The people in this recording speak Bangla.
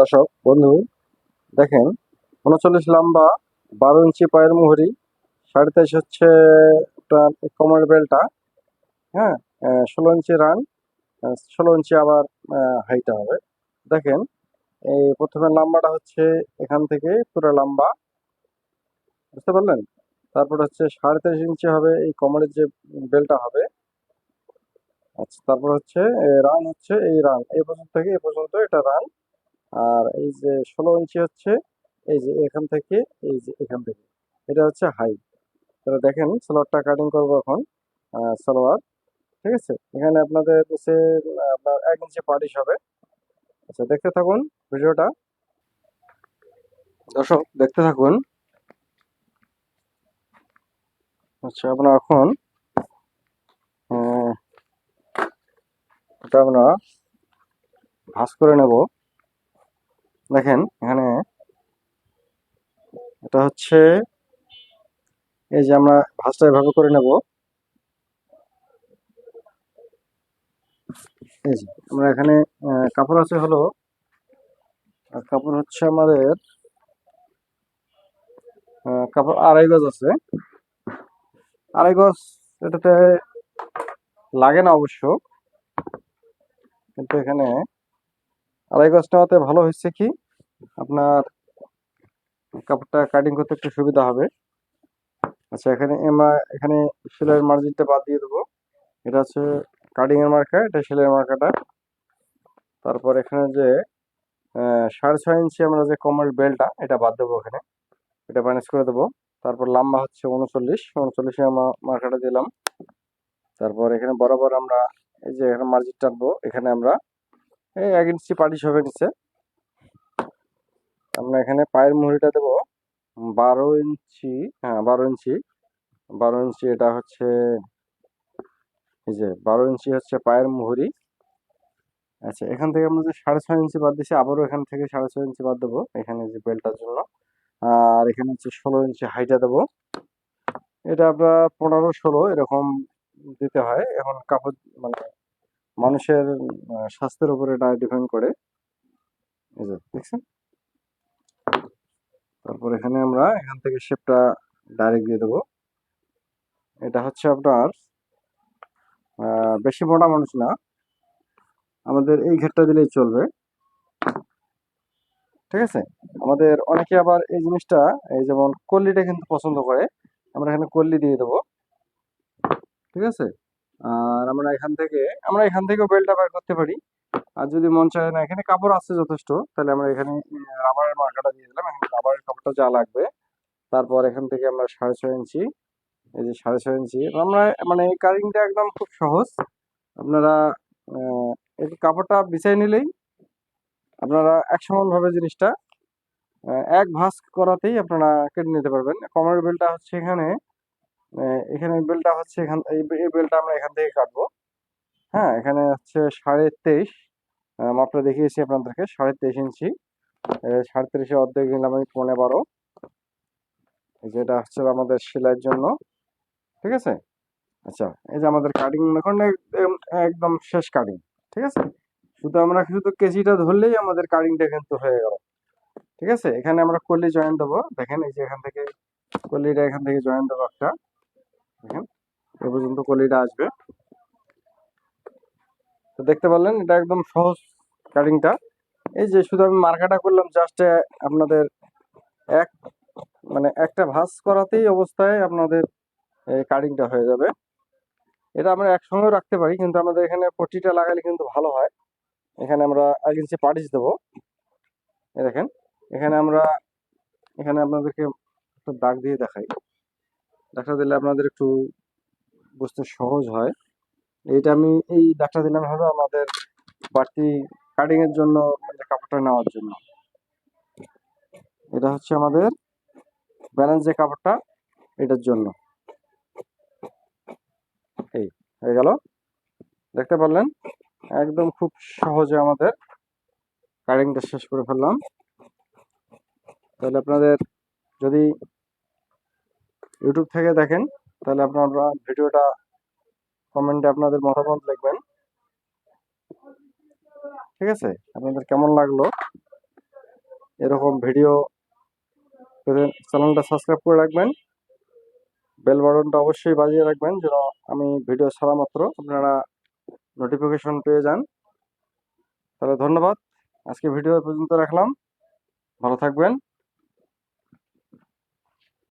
দর্শক, বন্ধু, দেখেন, উনচল্লিশ লম্বা বারো ইঞ্চি পায়ের মুহুরি সাড়ে তেইশ হচ্ছে আপনার কোমরের বেলটা হ্যাঁ ষোলো ইঞ্চি রান ষোলো ইঞ্চি আবার হাইটা হবে। দেখেন, এই প্রথমে লাম্বাটা হচ্ছে এখান থেকে পুরো লম্বা, বুঝতে পারলেন? তারপর হচ্ছে সাড়ে তেইশ ইঞ্চি হবে এই কোমরের যে বেলটা হবে। আচ্ছা তারপর হচ্ছে রান হচ্ছে এই রান এই পর্যন্ত থেকে, এই পর্যন্ত এটা রান আর এই যে ষোলো ইঞ্চি হচ্ছে, এই যে এখান থেকে, এই যে এখান থেকে। এটা হচ্ছে হাই তাহলে দেখেন সালোয়ারটা কাটিং করব এখন সালোয়ার। ঠিক আছে? এখানে আপনাদের হচ্ছে আপনার এক ইঞ্চি পাটিশ হবে। আচ্ছা দেখতে থাকুন ভিডিওটা। দর্শক, দেখতে থাকুন। আচ্ছা আমরা এখন এটা আমরা ভাঁজ করে নেব। দেখেন এখানে এটা হচ্ছে এই যে আমরা ভাঁজটা এভাবে করে নেব। এই যে আমরা এখানে কাপড় আছে হলো কাপড় হচ্ছে আমাদের কাপড় আড়াই গজ আছে। আড়াই গজ এটাতে লাগে না অবশ্য, কিন্তু এখানে আড়াই গজ ভালো হয়েছে কি? আপনার কাপড়টা কাটিং করতে একটু সুবিধা হবে। আচ্ছা এখানে আমরা এখানে সেলাইয়ের মার্জিনটা বাদ দিয়ে দেবো। এটা হচ্ছে কাটিং এর মার্কা এটা সেলাইয়ের মার্কাটা তারপর এখানে যে সাড়ে ছয় ইঞ্চি আমরা যে কমার বেলটা এটা বাদ দেবো এখানে এটা মাইনাস করে দেবো। তারপর লম্বা হচ্ছে উনচল্লিশ। উনচল্লিশে আমরা মার্কাটা দিলাম। তারপর এখানে বরাবর আমরা এই যে এখানে মার্জিন টানবো এখানে আমরা এই এক ইঞ্চি পাটিশ হবে নিচে আমরা এখানে পায়ের মুহুরিটা দেবো। বারো ইঞ্চি হ্যাঁ বারো ইঞ্চি। বারো ইঞ্চি এটা হচ্ছে, এই যে বারো ইঞ্চি হচ্ছে পায়ের মুহুরি আচ্ছা এখান থেকে আমরা যে সাড়ে ছয় ইঞ্চি বাদ দিছি, আবারও এখান থেকে সাড়ে ছয় ইঞ্চি বাদ দেবো এখানে যে বেলটার জন্য। আর এখানে হচ্ছে ষোলো ইঞ্চি হাইটা দেবো। এটা আপনার পনেরো ষোলো এরকম দিতে হয়। এখন কাপড় মানে মানুষের স্বাস্থ্যের উপরে এটা ডিপেন্ড করে। এই যে, দেখছেন? তারপর এখানে আমরা এখান থেকে শেপটা ডাইরেক্ট দিয়ে দেবো। এটা হচ্ছে আপনার বেশি মোটা মানুষ না। আমাদের এই ঘেরটা দিলেই চলবে। ঠিক আছে? আমাদের অনেকে আবার এই জিনিসটা, এই যেমন কল্লিটা কিন্তু পছন্দ করে, আমরা এখানে কল্লি দিয়ে দেবো। ঠিক আছে? আর আমরা এখান থেকে, আমরা এখান থেকেও বেলটা বের করতে পারি। আর যদি মন চায় না, এখানে কাপড় আছে যথেষ্ট, তাহলে আমরা এখানে রাবারের মার্কাটা দিয়ে দিলাম। এখানে রাবারের কাপড়টা যা লাগবে, তারপর এখান থেকে আমরা সাড়ে ছয় ইঞ্চি, এই যে সাড়ে ছয় ইঞ্চি। আমরা মানে এই কারিংটা একদম খুব সহজ। আপনারা এই কাপড়টা বিছাই নিলেই আপনারা এক সমানভাবে জিনিসটা এক ভাঁজ করাতেই আপনারা কেটে নিতে পারবেন। কমার বেলটা হচ্ছে এখানে এখানে বেলটা হচ্ছে এখান, এই বেলটা আমরা এখান থেকে কাটবো। হ্যাঁ এখানে হচ্ছে সাড়ে তেইশ মাপটা দেখিয়েছি আপনাদেরকে, সাড়ে তেইশ ইঞ্চি। সাড়ে তেইশে অর্ধেক নিলাম আমি পনেরো বারো। যেটা হচ্ছে আমাদের সেলাইয়ের জন্য, ঠিক আছে? আচ্ছা এই যে আমাদের কাটিং এখন একদম শেষ কাটিং ঠিক আছে? শুধু আমরা শুধু কেজিটা ধরলেই আমাদের কাটিংটা কিন্তু হয়ে গেল, ঠিক আছে? এখানে আমরা কলি জয়েন দেবো, দেখেন এই যে এখান থেকে, কলিটা এখান থেকে জয়েন দেবো একটা। পর্যন্ত কলিটা আসবে। তো দেখতে পারলেন, এটা একদম সহজ কাটিংটা এই যে শুধু আমি মার্কাটা করলাম জাস্ট আপনাদের এক মানে একটা ভাঁজ করাতেই অবস্থায় আপনাদের কাটিংটা হয়ে যাবে। এটা আমরা একসঙ্গেও রাখতে পারি, কিন্তু আমাদের এখানে পট্টিটা লাগালে কিন্তু ভালো হয়। এখানে আমরা এক ইঞ্চি পাটিস দেবো। দেখেন, এখানে আমরা, এখানে আপনাদেরকে একটা দাগ দিয়ে দেখাই। দাগটা দিলে আপনাদের একটু বুঝতে সহজ হয়। এটা আমি, এই দাগটা দিলাম হলো আমাদের বাড়তি কাটিং এর জন্য মানে কাপড়টা নেওয়ার জন্য। এটা হচ্ছে আমাদের ব্যালেন্স যে কাপড়টা এটার জন্য। এই, হয়ে গেল। দেখতে পারলেন? একদম খুব সহজে আমাদের কাটিংটা শেষ করে ফেললাম। তাহলে আপনাদের যদি ইউটিউব থেকে দেখেন তাহলে আপনারা ভিডিওটা কমেন্টে আপনাদের মতামত লিখবেন। ঠিক আছে? আপনাদের কেমন লাগল? এরকম ভিডিও চ্যানেলটা সাবস্ক্রাইব করে রাখবেন। বেল বাটনটা অবশ্যই বাজিয়ে রাখবেন যেন আমি ভিডিও ছাড়া মাত্র আপনারা নোটিফিকেশন পেয়ে যান। তাহলে ধন্যবাদ। আজকে ভিডিও পর্যন্ত রাখলাম। ভালো থাকবেন।